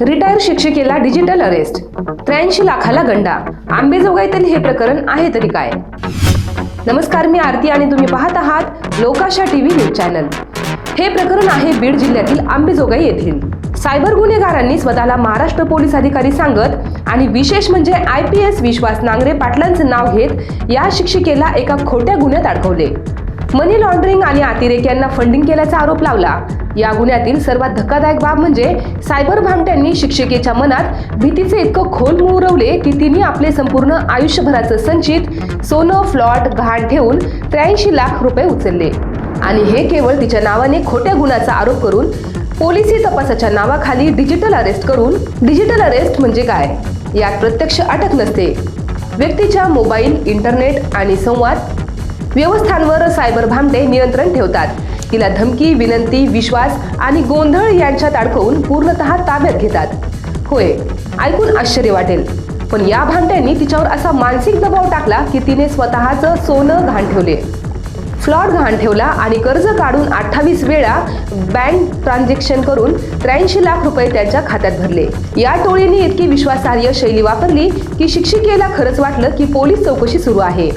Retire शिक्षिकेला digital arrest. त्र्याऐंशी लाखाला गंडा. आंबेजोगाईतील हे प्रकरण आहे तरी काय? नमस्कार मी आरती आणि तुम्ही पाहत आहात लोकाशा टीव्ही न्यूज चॅनल. हे प्रकरण आहे बीड जिल्ह्यातील आंबेजोगाई येथील. सायबर गुन्हेगारांनी स्वतःला महाराष्ट्र पोलीस अधिकारी सांगत आणि विशेष म्हणजे I P S Vishwas Nangare पाटलांचं नाव घेत या शिक्षिकेला एका खोट्या गुन्ह्यात अडकवले. मनी लॉन्ड्रिंग आणि अतिरेक यांना फंडिंग केल्याचा आरोप लावला. या गुन्ह्यातील सर्वात धक्कादायक बाब म्हणजे सायबर भामट्यांनी शिक्षिकेच्या मनात भीतीचे इतकं खोल मुरवले की तिने आपले संपूर्ण आयुष्यभराचं संचित सोनं फ्लॉट घाण ठेवून त्र्याऐंशी लाख रुपये उचलले. आणि हे केवळ तिच्या नावाने खोट्या गुन्ह्याचा आरोप करून पोलिसी तपासाच्या नावाखाली डिजिटल अरेस्ट करून डिजिटल अरेस्ट म्हणजे काय? यात प्रत्यक्ष अटक नसते. व्यक्तीच्या मोबाईल इंटरनेट आणि संवाद व्यवस्थांवर सायबर भामटे नियंत्रण ठेवतात. तिला धमकी विनंती विश्वास आणि गोंधळ यांच्यात अडकवून पूर्णतः ताब्यात घेतात. होय ऐकून आश्चर्य वाटेल. पण या भामट्यांनी तिच्यावर असा मानसिक दबाव टाकला की तिने स्वतःचं सोनं घाण ठेवले. फ्लॉट घाण ठेवला आणि कर्ज काढून अठ्ठावीस वेळा बँक ट्रान्झॅक्शन करून त्र्याऐंशी लाख रुपये त्यांच्या खात्यात भरले. या टोळीने इतकी विश्वासार्ह शैली वापरली की शिक्षिकेला खरंच वाटलं की पोलीस चौकशी सुरू आहे.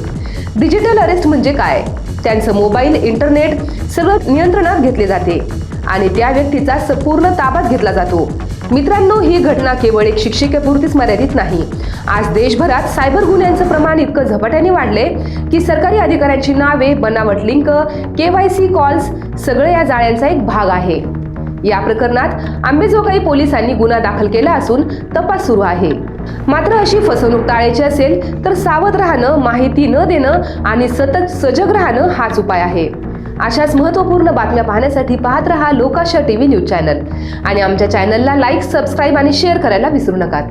डिजिटल अरेस्ट म्हणजे काय? त्यांचं मोबाईल इंटरनेट सगळं नियंत्रणात घेतले जाते आणि त्या व्यक्तीचा संपूर्ण ताबात घेतला जातो. मित्रांनो ही घटना केवळ एक शिक्षिकेपुरतीच मर्यादित नाही. आज देशभरात सायबर गुन्ह्यांचं प्रमाण इतकं झपाट्याने वाढले की सरकारी अधिकाऱ्यांची नावे बनावट लिंक केवायसी कॉल्स सगळं या जाळ्यांचा एक भाग आहे. या प्रकरणात आंबेजोगाई पोलिसांनी गुन्हा दाखल केला असून तपास सुरू आहे. मात्र अशी फसवणूक टाळायची असेल तर सावध राहणं माहिती न देणं आणि सतत सजग राहणं हाच उपाय आहे. अशाच महत्त्वपूर्ण बातम्या पाहण्यासाठी पाहत रहा लोकाशा टीव्ही न्यूज चॅनल. आणि आमच्या चॅनलला लाईक सबस्क्राईब आणि शेअर करायला विसरू नका.